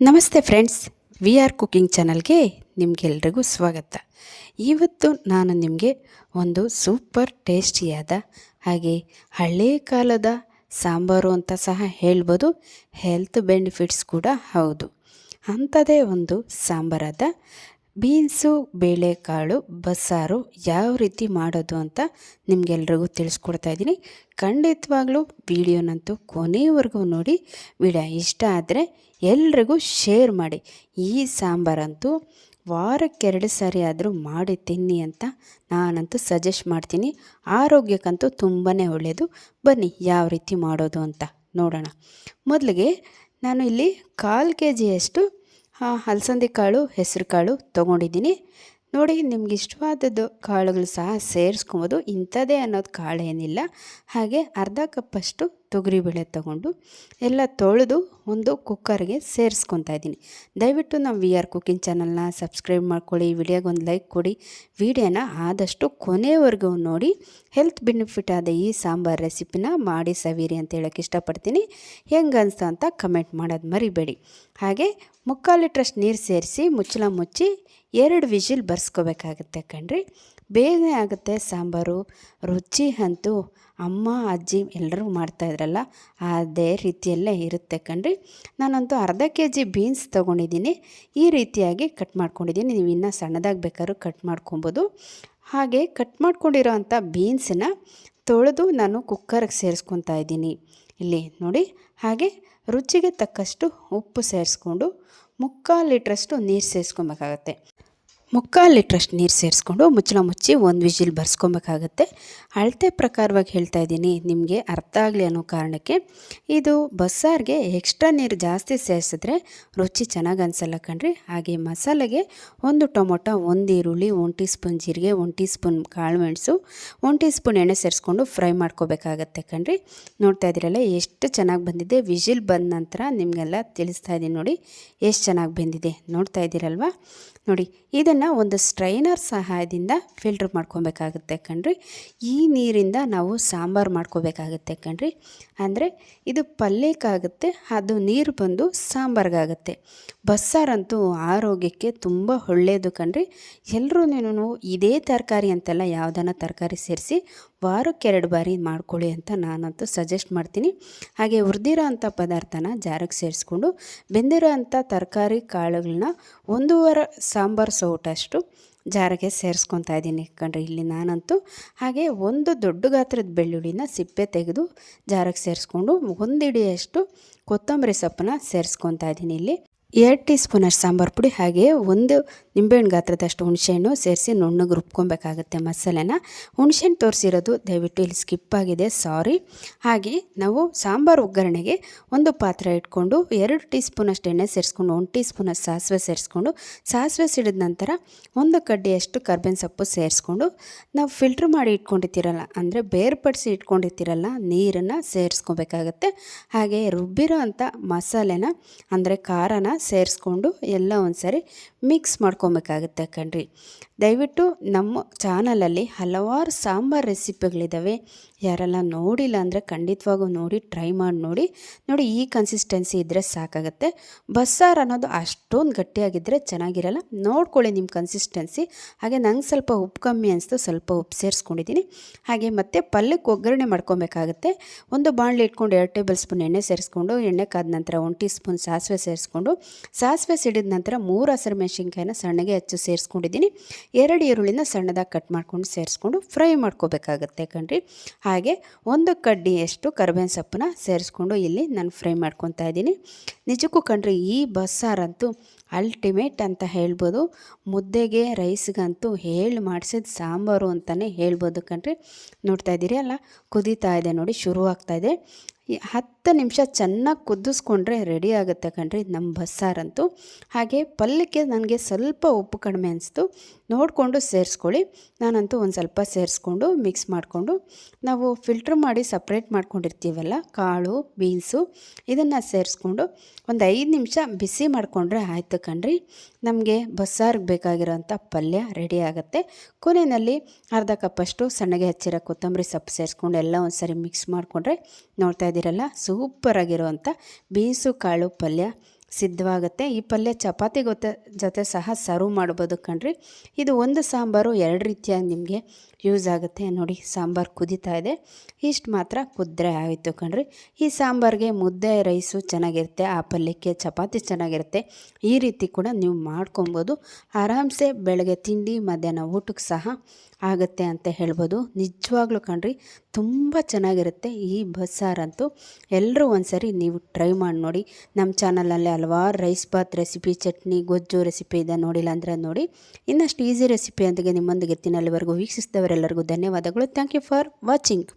ನಮಸ್ತೆ friends, V R cooking ಚಾನಲ್ಗೆ ನಿಮಗೆಲ್ರಿಗೂ ಸ್ವಾಗತ. ಇವತ್ತು ನಾನು ನಿಮಗೆ ಒಂದು ಸೂಪರ್ ಟೇಸ್ಟಿಯಾದ ಹಾಗೆ ಹಳೇ ಕಾಲದ ಸಾಂಬಾರು ಅಂತ ಸಹ ಹೇಳ್ಬೋದು, ಹೆಲ್ತ್ ಬೆನಿಫಿಟ್ಸ್ ಕೂಡ ಹೌದು. ಅಂಥದೇ ಒಂದು ಸಾಂಬಾರಾದ ಬೀನ್ಸು, ಬೇಳೆಕಾಳು, ಬಸ್ಸಾರು ಯಾವ ರೀತಿ ಮಾಡೋದು ಅಂತ ನಿಮಗೆಲ್ರಿಗೂ ತಿಳಿಸ್ಕೊಡ್ತಾ ಇದ್ದೀನಿ. ಖಂಡಿತವಾಗ್ಲೂ ವಿಡಿಯೋನಂತೂ ಕೊನೆಯವರೆಗೂ ನೋಡಿ. ವಿಡಿಯೋ ಇಷ್ಟ ಆದರೆ ಎಲ್ರಿಗೂ ಶೇರ್ ಮಾಡಿ. ಈ ಸಾಂಬಾರಂತೂ ವಾರಕ್ಕೆರಡು ಸಾರಿ ಆದರೂ ಮಾಡಿ ತಿನ್ನಿ ಅಂತ ನಾನಂತೂ ಸಜೆಸ್ಟ್ ಮಾಡ್ತೀನಿ. ಆರೋಗ್ಯಕ್ಕಂತೂ ತುಂಬಾ ಒಳ್ಳೆಯದು ಬನ್ನಿ ಯಾವ ರೀತಿ ಮಾಡೋದು ಅಂತ ನೋಡೋಣ. ಮೊದಲಿಗೆ ನಾನು ಇಲ್ಲಿ ಕಾಲು ಕೆ ಜಿಯಷ್ಟು ಅಲಸಂದೆ ಕಾಳು, ಹೆಸರು ಕಾಳು ತೊಗೊಂಡಿದ್ದೀನಿ. ನೋಡಿ, ನಿಮ್ಗೆ ಇಷ್ಟವಾದದ್ದು ಕಾಳುಗಳು ಸಹ ಸೇರಿಸ್ಕೊಬೋದು. ಇಂಥದ್ದೇ ಅನ್ನೋದು ಕಾಳು ಏನಿಲ್ಲ ಹಾಗೆ ಅರ್ಧ ಕಪ್ಪಷ್ಟು ತೊಗರಿಬೇಳೆ ತೊಗೊಂಡು ಎಲ್ಲ ತೊಳೆದು ಒಂದು ಕುಕ್ಕರ್ಗೆ ಸೇರಿಸ್ಕೊತಾ ಇದ್ದೀನಿ. ದಯವಿಟ್ಟು ನಮ್ಮ ವಿ ಆರ್ ಕುಕಿಂಗ್ ಚಾನಲ್ನ ಸಬ್ಸ್ಕ್ರೈಬ್ ಮಾಡ್ಕೊಳ್ಳಿ ವಿಡಿಯೋಗೆ ಒಂದು ಲೈಕ್ ಕೊಡಿ, ವಿಡಿಯೋನ ಆದಷ್ಟು ಕೊನೆವರೆಗೂ ನೋಡಿ, ಹೆಲ್ತ್ ಬೆನಿಫಿಟ್ ಆದ ಈ ಸಾಂಬಾರು ರೆಸಿಪಿನ ಮಾಡಿ ಸವೀರಿ ಅಂತ ಹೇಳೋಕ್ಕೆ ಇಷ್ಟಪಡ್ತೀನಿ. ಹೆಂಗೆ ಅಂತ ಕಮೆಂಟ್ ಮಾಡೋದು ಮರಿಬೇಡಿ. ಹಾಗೆ ಮುಕ್ಕಾಲು ಲೀಟ್ರಷ್ಟು ನೀರು ಸೇರಿಸಿ ಮುಚ್ಚಳ ಮುಚ್ಚಿ ಎರಡು ವಿಜಿಲ್ ಬರ್ಸ್ಕೋಬೇಕಾಗತ್ತೆ ಕಣ್ರಿ. ಬೇಗನೆ ಆಗುತ್ತೆ ಸಾಂಬಾರು. ರುಚಿ ಅಂತೂ ಅಮ್ಮ, ಅಜ್ಜಿ ಎಲ್ಲರೂ ಮಾಡ್ತಾಯಿದ್ರಲ್ಲ ಅದೇ ರೀತಿಯಲ್ಲೇ ಇರುತ್ತೆ ಕಣ್ರಿ. ನಾನಂತೂ ಅರ್ಧ ಕೆ ಜಿ ಬೀನ್ಸ್ ತೊಗೊಂಡಿದ್ದೀನಿ. ಈ ರೀತಿಯಾಗಿ ಕಟ್ ಮಾಡ್ಕೊಂಡಿದ್ದೀನಿ. ನೀವು ಇನ್ನೂ ಸಣ್ಣದಾಗಿ ಬೇಕಾದ್ರೂ ಕಟ್ ಮಾಡ್ಕೊಬೋದು. ಹಾಗೆ ಕಟ್ ಮಾಡ್ಕೊಂಡಿರೋ ಅಂಥ ಬೀನ್ಸನ್ನ ತೊಳೆದು ನಾನು ಕುಕ್ಕರ್ಗೆ ಸೇರಿಸ್ಕೊತಾ ಇದ್ದೀನಿ. ಇಲ್ಲಿ ನೋಡಿ. ಹಾಗೆ ರುಚಿಗೆ ತಕ್ಕಷ್ಟು ಉಪ್ಪು ಸೇರಿಸ್ಕೊಂಡು ಮುಕ್ಕಾಲು ಲೀಟ್ರಷ್ಟು ನೀರು ಸೇರಿಸ್ಕೊಬೇಕಾಗತ್ತೆ. ಮುಕ್ಕಾಲು ಲೀಟ್ರಷ್ಟು ನೀರು ಸೇರಿಸ್ಕೊಂಡು ಮುಚ್ಚಳ ಮುಚ್ಚಿ ಒಂದು ವಿಜಿಲ್ ಬರ್ಸ್ಕೊಬೇಕಾಗತ್ತೆ. ಅಳತೆ ಪ್ರಕಾರವಾಗಿ ಹೇಳ್ತಾ ಇದ್ದೀನಿ. ನಿಮಗೆ ಅರ್ಥ ಆಗಲಿ ಅನ್ನೋ ಕಾರಣಕ್ಕೆ ಇದು ಬಸ್ಸಾರಿಗೆ ಎಕ್ಸ್ಟ್ರಾ ನೀರು ಜಾಸ್ತಿ ಸೇರಿಸಿದ್ರೆ ರುಚಿ ಚೆನ್ನಾಗಿ ಅನಿಸಲ್ಲ ಕಣ್ರಿ. ಹಾಗೆ ಮಸಾಲೆಗೆ ಒಂದು ಟೊಮೊಟೊ, ಒಂದು ಈರುಳ್ಳಿ, ಒಂದು ಟೀ ಸ್ಪೂನ್ ಜೀರಿಗೆ, ಒಂದು ಟೀ ಸ್ಪೂನ್ ಕಾಳು ಮೆಣಸು ಟೀ ಸ್ಪೂನ್ ಎಣ್ಣೆ ಸೇರಿಸ್ಕೊಂಡು ಫ್ರೈ ಮಾಡ್ಕೋಬೇಕಾಗತ್ತೆ ಕಣ್ರಿ. ನೋಡ್ತಾ ಇದ್ದೀರಲ್ಲ, ಎಷ್ಟು ಚೆನ್ನಾಗಿ ಬಂದಿದೆ. ವಿಜಿಲ್ ಬಂದ ನಂತರ ನಿಮಗೆಲ್ಲ ತಿಳಿಸ್ತಾ ಇದ್ದೀನಿ ನೋಡಿ, ಎಷ್ಟು ಚೆನ್ನಾಗಿ ಬಂದಿದೆ. ನೋಡ್ತಾ ಇದ್ದೀರಲ್ವಾ? ನೋಡಿ, ಇದನ್ನು ಒಂದು ಸ್ಟ್ರೈನರ್ ಸಹಾಯದಿಂದ ಫಿಲ್ಟ್ರ್ ಮಾಡ್ಕೊಬೇಕಾಗುತ್ತೆ ಕಣ್ರಿ. ಈ ನೀರಿಂದ ನಾವು ಸಾಂಬಾರು ಮಾಡ್ಕೋಬೇಕಾಗುತ್ತೆ ಕಣ್ರಿ. ಅಂದರೆ ಇದು ಪಲ್ಯಕ್ಕಾಗುತ್ತೆ ಅದು ನೀರು ಬಂದು ಸಾಂಬಾರ್ಗಾಗುತ್ತೆ. ಬಸ್ಸಾರಂತೂ ಆರೋಗ್ಯಕ್ಕೆ ತುಂಬ ಒಳ್ಳೆಯದು ಕಣ್ರಿ. ಎಲ್ಲರೂ ನೀನು ಇದೇ ತರಕಾರಿ ಅಂತೆಲ್ಲ ಯಾವುದನ್ನ ತರಕಾರಿ ಸೇರಿಸಿ ವಾರಕ್ಕೆ ಎರಡು ಬಾರಿ ಮಾಡ್ಕೊಳ್ಳಿ ಅಂತ ನಾನಂತೂ ಸಜೆಸ್ಟ್ ಮಾಡ್ತೀನಿ. ಹಾಗೆ ಹುರಿದಿರೋ ಅಂಥ ಪದಾರ್ಥನ ಜಾರಕ್ಕೆ ಸೇರಿಸ್ಕೊಂಡು ಬೆಂದಿರೋ ಅಂಥ ತರಕಾರಿ ಕಾಳುಗಳನ್ನ ಒಂದೂವರೆ ಸಾಂಬಾರು ಸೌಟಷ್ಟು ಜಾರಿಗೆ ಸೇರಿಸ್ಕೊತಾ ಇದ್ದೀನಿ ಕಣ್ರಿ, ಇಲ್ಲಿ ನಾನಂತೂ ಹಾಗೆ ಒಂದು ದೊಡ್ಡ ಗಾತ್ರದ ಬೆಳ್ಳುಳ್ಳಿನ ಸಿಪ್ಪೆ ತೆಗೆದು ಜಾರಕ್ಕೆ ಸೇರಿಸ್ಕೊಂಡು ಒಂದು ಹಿಡಿಯಷ್ಟು ಕೊತ್ತಂಬರಿ ಸೊಪ್ಪನ್ನ ಸೇರಿಸ್ಕೊತಾ ಇದ್ದೀನಿ ಇಲ್ಲಿ. ಎರಡು ಟೀ ಸ್ಪೂನಷ್ಟು ಸಾಂಬಾರು ಪುಡಿ ಹಾಗೆ ಒಂದು ನಿಂಬೆಹಣ್ಣು ಗಾತ್ರದಷ್ಟು ಹುಣಸೆಹಣ್ಣು ಸೇರಿಸಿ ನುಣ್ಣಗೆ ರುಬ್ಕೊಬೇಕಾಗುತ್ತೆ ಮಸಾಲೆನ. ಹುಣಸೆಹಣ್ಣು ತೋರಿಸಿರೋದು ದಯವಿಟ್ಟು ಇಲ್ಲಿ ಸ್ಕಿಪ್ ಆಗಿದೆ, ಸಾರಿ. ಹಾಗೆ ನಾವು ಸಾಂಬಾರು ಒಗ್ಗರಣೆಗೆ ಒಂದು ಪಾತ್ರೆ ಇಟ್ಕೊಂಡು ಎರಡು ಟೀ ಸ್ಪೂನಷ್ಟು ಎಣ್ಣೆ ಸೇರಿಸ್ಕೊಂಡು, ಒಂದು ಟೀ ಸ್ಪೂನಷ್ಟು ಸಾಸಿವೆ ಸೇರಿಸ್ಕೊಂಡು, ಸಾಸಿವೆ ಸಿಡಿದ ನಂತರ ಒಂದು ಕಡ್ಡಿಯಷ್ಟು ಕರ್ಬೇವಿನ ಸೊಪ್ಪು ಸೇರಿಸ್ಕೊಂಡು, ನಾವು ಫಿಲ್ಟ್ರ್ ಮಾಡಿ ಇಟ್ಕೊಂಡಿರ್ತೀರಲ್ಲ, ಅಂದರೆ ಬೇರ್ಪಡಿಸಿ ಇಟ್ಕೊಂಡಿರ್ತೀರಲ್ಲ, ನೀರನ್ನು ಸೇರಿಸ್ಕೊಬೇಕಾಗತ್ತೆ. ಹಾಗೆ ರುಬ್ಬಿರೋ ಅಂಥ ಮಸಾಲೆನ, ಅಂದರೆ ಖಾರನ ಸೇರಿಸ್ಕೊಂಡು ಎಲ್ಲ ಒಂದು ಸರಿ ಮಿಕ್ಸ್ ಮಾಡ್ಕೊಬೇಕಾಗುತ್ತೆ ಕಣ್ರಿ. ದಯವಿಟ್ಟು ನಮ್ಮ ಚಾನಲಲ್ಲಿ ಹಲವಾರು ಸಾಂಬಾರು ರೆಸಿಪಿಗಳಿದ್ದಾವೆ ಯಾರೆಲ್ಲ ನೋಡಿಲ್ಲ ಅಂದರೆ ಖಂಡಿತವಾಗೂ ನೋಡಿ, ಟ್ರೈ ಮಾಡಿ ನೋಡಿ. ನೋಡಿ, ಈ ಕನ್ಸಿಸ್ಟೆನ್ಸಿ ಇದ್ದರೆ ಸಾಕಾಗುತ್ತೆ. ಬಸ್ಸಾರು ಅನ್ನೋದು ಅಷ್ಟೊಂದು ಗಟ್ಟಿಯಾಗಿದ್ದರೆ ಚೆನ್ನಾಗಿರಲ್ಲ. ನೋಡ್ಕೊಳ್ಳಿ ನಿಮ್ಮ ಕನ್ಸಿಸ್ಟೆನ್ಸಿ ಹಾಗೆ ನಂಗೆ ಸ್ವಲ್ಪ ಉಪ್ಪು ಕಮ್ಮಿ ಅನಿಸ್ತು, ಸ್ವಲ್ಪ ಉಪ್ಪು ಸೇರಿಸ್ಕೊಂಡಿದ್ದೀನಿ ಹಾಗೆ ಮತ್ತೆ ಪಲ್ಯಕ್ಕೆ ಒಗ್ಗರಣೆ ಮಾಡ್ಕೊಬೇಕಾಗುತ್ತೆ. ಒಂದು ಬಾಣಲೆ ಇಟ್ಕೊಂಡು ಎರಡು ಟೇಬಲ್ ಸ್ಪೂನ್ ಎಣ್ಣೆ ಸೇರಿಸ್ಕೊಂಡು, ಎಣ್ಣೆ ಕಾದ ನಂತರ ಒಂದು ಟೀ ಸ್ಪೂನ್ ಸಾಸಿವೆ ಸೇರಿಸ್ಕೊಂಡು, ಸಾಸಿವೆ ಸಿಡಿದ ನಂತರ ಮೂರು ಹಸಿರು ಮೆಣಸಿನ್ಕಾಯಿನ ಸಣ್ಣಗೆ ಹಚ್ಚು ಸೇರಿಸ್ಕೊಂಡಿದ್ದೀನಿ. ಎರಡು ಈರುಳ್ಳಿನ ಸಣ್ಣದಾಗಿ ಕಟ್ ಮಾಡ್ಕೊಂಡು ಸೇರಿಸ್ಕೊಂಡು ಫ್ರೈ ಮಾಡ್ಕೋಬೇಕಾಗತ್ತೆ ಕಣ್ರಿ. ಹಾಗೆ ಒಂದು ಕಡ್ಡಿಯಷ್ಟು ಕರಿಬೇವಿನ ಸೊಪ್ಪನ್ನ ಸೇರಿಸ್ಕೊಂಡು ಇಲ್ಲಿ ನಾನು ಫ್ರೈ ಮಾಡ್ಕೊತಾ ಇದ್ದೀನಿ. ನಿಜಕ್ಕೂ ಕಣ್ರಿ, ಈ ಬಸ್ಸಾರಂತೂ ಅಲ್ಟಿಮೇಟ್ ಅಂತ ಹೇಳ್ಬೋದು. ಮುದ್ದೆಗೆ, ರೈಸ್ಗಂತೂ ಹೇಳಿ ಮಾಡಿಸಿದ ಸಾಂಬಾರು ಅಂತಲೇ ಹೇಳ್ಬೋದು ಕಣ್ರಿ. ನೋಡ್ತಾ ಇದ್ದೀರಿ ಅಲ್ಲ? ಕುದೀತಾ ಇದೆ ನೋಡಿ ಶುರು ಆಗ್ತಾಯಿದೆ ಹತ್ತು ನಿಮಿಷ ಚೆನ್ನಾಗಿ ಕುದಿಸ್ಕೊಂಡ್ರೆ ರೆಡಿ ಆಗುತ್ತೆ ಕಣ್ರಿ ನಮ್ಮ ಬಸ್ಸಾರಂತೂ. ಹಾಗೆ ಪಲ್ಯಕ್ಕೆ ನನಗೆ ಸ್ವಲ್ಪ ಉಪ್ಪು ಕಡಿಮೆ ಅನಿಸ್ತು. ನೋಡಿಕೊಂಡು ಸೇರಿಸ್ಕೊಳ್ಳಿ. ನಾನಂತೂ ಒಂದು ಸ್ವಲ್ಪ ಸೇರಿಸ್ಕೊಂಡು ಮಿಕ್ಸ್ ಮಾಡಿಕೊಂಡು ನಾವು ಫಿಲ್ಟ್ರ್ ಮಾಡಿ ಸಪ್ರೇಟ್ ಮಾಡ್ಕೊಂಡಿರ್ತೀವಲ್ಲ, ಕಾಳು, ಬೀನ್ಸು ಇದನ್ನು ಸೇರಿಸ್ಕೊಂಡು ಒಂದು ಐದು ನಿಮಿಷ ಬಿಸಿ ಮಾಡಿಕೊಂಡ್ರೆ ಆಯಿತು ಕಣ್ರಿ. ನಮಗೆ ಬಸ್ಸಾರಿಗೆ ಬೇಕಾಗಿರೋಂಥ ಪಲ್ಯ ರೆಡಿ ಆಗುತ್ತೆ. ಕೊನೆಯಲ್ಲಿ ಅರ್ಧ ಕಪ್ಪಷ್ಟು ಸಣ್ಣಗೆ ಹಚ್ಚಿರೋ ಕೊತ್ತಂಬರಿ ಸೊಪ್ಪು ಸೇರಿಸ್ಕೊಂಡು ಎಲ್ಲ ಒಂದು ಮಿಕ್ಸ್ ಮಾಡಿಕೊಂಡ್ರೆ ನೋಡ್ತಾ ಇದ್ದೀರಲ್ಲ ಸೂಪರಾಗಿರುವಂಥ ಬೀಸು ಕಾಳು ಪಲ್ಯ. ಸಿದ್ಧವಾಗುತ್ತೆ. ಈ ಪಲ್ಯ ಚಪಾತಿ ಗೊತ್ತ, ಜೊತೆ ಸಹ ಸರ್ವ್ ಮಾಡ್ಬೋದು ಕಣ್ರಿ. ಇದು ಒಂದು ಸಾಂಬಾರು ಎರಡು ರೀತಿಯಾಗಿ ನಿಮಗೆ ಯೂಸ್ ಆಗುತ್ತೆ. ನೋಡಿ, ಸಾಂಬಾರು ಕುದೀತಾ ಇದೆ. ಇಷ್ಟು ಮಾತ್ರ ಕುದ್ರೆ ಆಯಿತು ಕಣ್ರಿ. ಈ ಸಾಂಬಾರಿಗೆ ಮುದ್ದೆ, ರೈಸು ಚೆನ್ನಾಗಿರುತ್ತೆ. ಆ ಪಲ್ಯಕ್ಕೆ ಚಪಾತಿ ಚೆನ್ನಾಗಿರುತ್ತೆ. ಈ ರೀತಿ ಕೂಡ ನೀವು ಮಾಡ್ಕೊಬೋದು. ಆರಾಮ್ಸೆ ಬೆಳಗ್ಗೆ ತಿಂಡಿ, ಮಧ್ಯಾಹ್ನ ಊಟಕ್ಕೆ ಸಹ ಆಗುತ್ತೆ ಅಂತ ಹೇಳ್ಬೋದು. ನಿಜವಾಗ್ಲೂ ಕಣ್ರಿ, ತುಂಬ ಚೆನ್ನಾಗಿರುತ್ತೆ ಈ ಬಸ್ಸಾರಂತೂ. ಎಲ್ಲರೂ ಒಂದ್ಸರಿ ನೀವು ಟ್ರೈ ಮಾಡಿ ನೋಡಿ. ನಮ್ಮ ಚಾನಲಲ್ಲಿ ಹಲವಾರು ರೈಸ್ ಬಾತ್ ರೆಸಿಪಿ ಚಟ್ನಿ, ಗೊಜ್ಜು ರೆಸಿಪಿ ಇದೆ ನೋಡಿಲ್ಲ ಅಂದರೆ ನೋಡಿ. ಇನ್ನಷ್ಟು ಈಸಿ ರೆಸಿಪಿ ಅಂತಗೆ ನಿಮ್ಮೊಂದಿಗೆ ಇರ್ತೀನಿ ಅಲ್ಲಿವರೆಗೂ. ವೀಕ್ಷಿಸಿದವರೆಲ್ಲರಿಗೂ ಧನ್ಯವಾದಗಳು. Thank you for watching